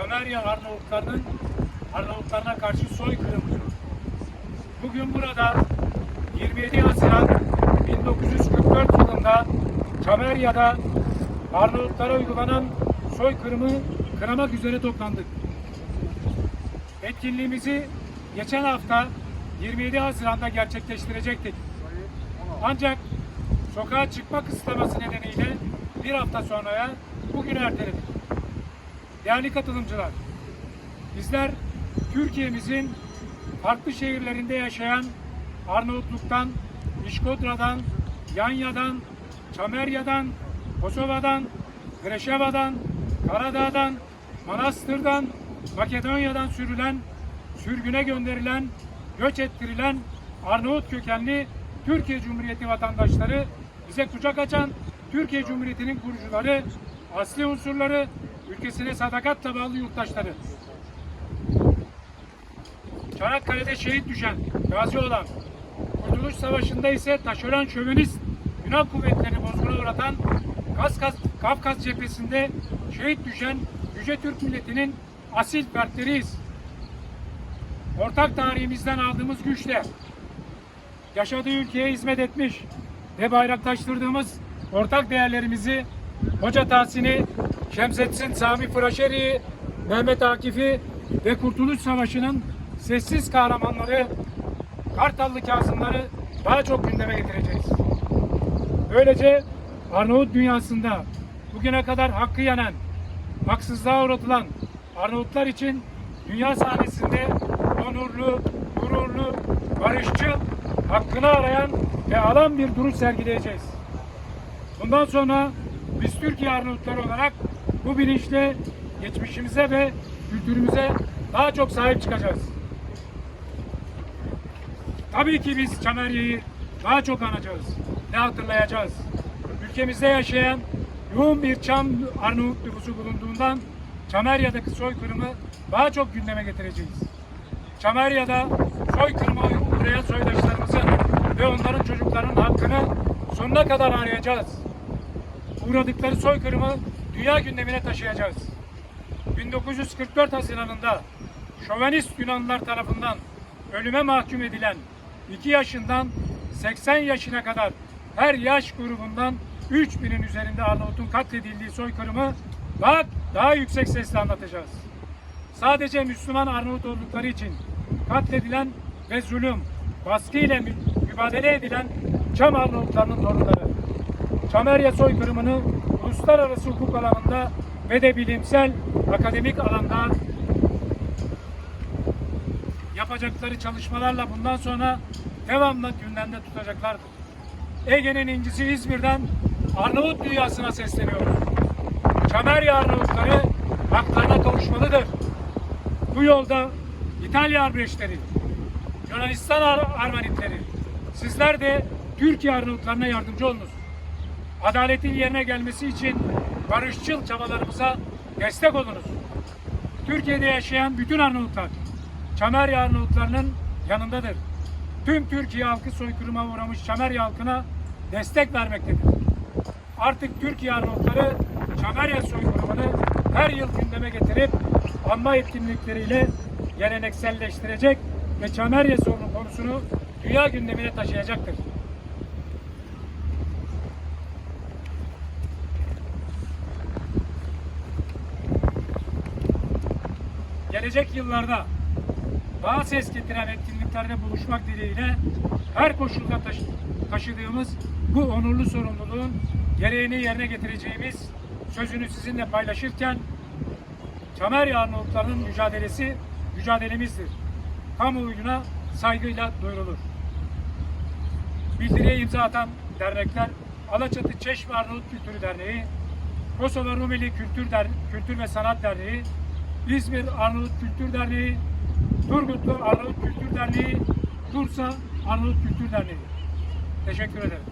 Çamerya Arnavutlarının Arnavutlarına karşı soykırımcı. Bugün burada 27 Haziran 1944 yılında Çamerya'da Arnavutlara uygulanan soykırımı kınamak üzere toplandık. Etkinliğimizi geçen hafta 27 Haziran'da gerçekleştirecektik. Ancak sokağa çıkma kısıtlaması nedeniyle bir hafta sonraya bugün erteledik. Değerli katılımcılar, bizler Türkiye'mizin farklı şehirlerinde yaşayan Arnavutluk'tan, İşkodra'dan, Yanya'dan, Çamerya'dan, Kosova'dan, Greşeva'dan, Karadağ'dan, Manastır'dan, Makedonya'dan sürülen, sürgüne gönderilen, göç ettirilen Arnavut kökenli Türkiye Cumhuriyeti vatandaşları bize kucak açan Türkiye Cumhuriyeti'nin kurucuları, asli unsurları, ülkesine sadakatle bağlı yurttaşları. Çanakkale'de şehit düşen, gazi olan, Kurtuluş Savaşı'nda ise taşeron şövenist Yunan kuvvetlerini bozguna uğratan Kafkas, Kafkas cephesinde şehit düşen Yüce Türk milletinin asil fertleriyiz. Ortak tarihimizden aldığımız güçle yaşadığı ülkeye hizmet etmiş ve bayraktaştırdığımız ortak değerlerimizi Hoca Tahsin'i, Şemsettin Sami Fıraşeri'yi, Mehmet Akif'i ve Kurtuluş Savaşı'nın sessiz kahramanları, Kartallı Kazımları daha çok gündeme getireceğiz. Böylece Arnavut dünyasında bugüne kadar hakkı yenen, haksızlığa uğratılan Arnavutlar için dünya sahnesinde onurlu, gururlu, barışçıl, hakkını arayan ve alan bir duruş sergileyeceğiz. Bundan sonra biz Türkiye Arnavutları olarak bu bilinçle geçmişimize ve kültürümüze daha çok sahip çıkacağız. Tabii ki biz Çamerya'yı daha çok anacağız ve hatırlayacağız. Ülkemizde yaşayan yoğun bir Çam Arnavut nüfusu bulunduğundan Çamerya'daki soykırımı daha çok gündeme getireceğiz. Çamerya'da soykırıma uğrayan soydaşlarımızın ve onların çocuklarının hakkını sonuna kadar arayacağız. Uğradıkları soykırımı dünya gündemine taşıyacağız. 1944 Haziran'ında şövenist Yunanlılar tarafından ölüme mahkum edilen 2 yaşından 80 yaşına kadar her yaş grubundan 3000'in üzerinde Arnavut'un katledildiği soykırımı daha, daha yüksek sesle anlatacağız. Sadece Müslüman Arnavut oldukları için katledilen ve zulüm, baskı ile mü- mübadele edilen Çam Arnavutlarının torunları. Çamerya soykırımını uluslararası hukuk alanında ve de bilimsel akademik alanda yapacakları çalışmalarla bundan sonra devamlı gündemde tutacaklardır. Ege'nin incisi İzmir'den Arnavut dünyasına sesleniyoruz. Çamerya Arnavutları haklarına kavuşmalıdır. Bu yolda İtalya Arbreşleri, Yunanistan Ar Armanitleri, sizler de Türkiye Arnavutlarına yardımcı olunuz. Adaletin yerine gelmesi için barışçıl çabalarımıza destek olunuz. Türkiye'de yaşayan bütün Arnavutlar, Çamerya Arnavutlarının yanındadır. Tüm Türkiye halkı soykırıma uğramış Çamerya halkına destek vermektedir. Artık Türkiye Arnavutları Çamerya soykırımını her yıl gündeme getirip anma etkinlikleriyle gelenekselleştirecek ve Çamerya sorunu konusunu dünya gündemine taşıyacaktır. Gelecek yıllarda daha ses getiren etkinliklerde buluşmak dileğiyle her koşulda taşı- taşıdığımız bu onurlu sorumluluğun gereğini yerine getireceğimiz sözünü sizinle paylaşırken Çamerya Arnavutlarının mücadelesi mücadelemizdir. Kamuoyuna saygıyla duyurulur. Bildiriye imza atan dernekler Alaçatı Çeşme Arnavut Kültürü Derneği, Kosova Rumeli Kültür, Der Kültür ve Sanat Derneği, İzmir Arnavut Kültür Derneği, Turgutlu Arnavut Kültür Derneği, Bursa Arnavut Kültür Derneği. Teşekkür ederim.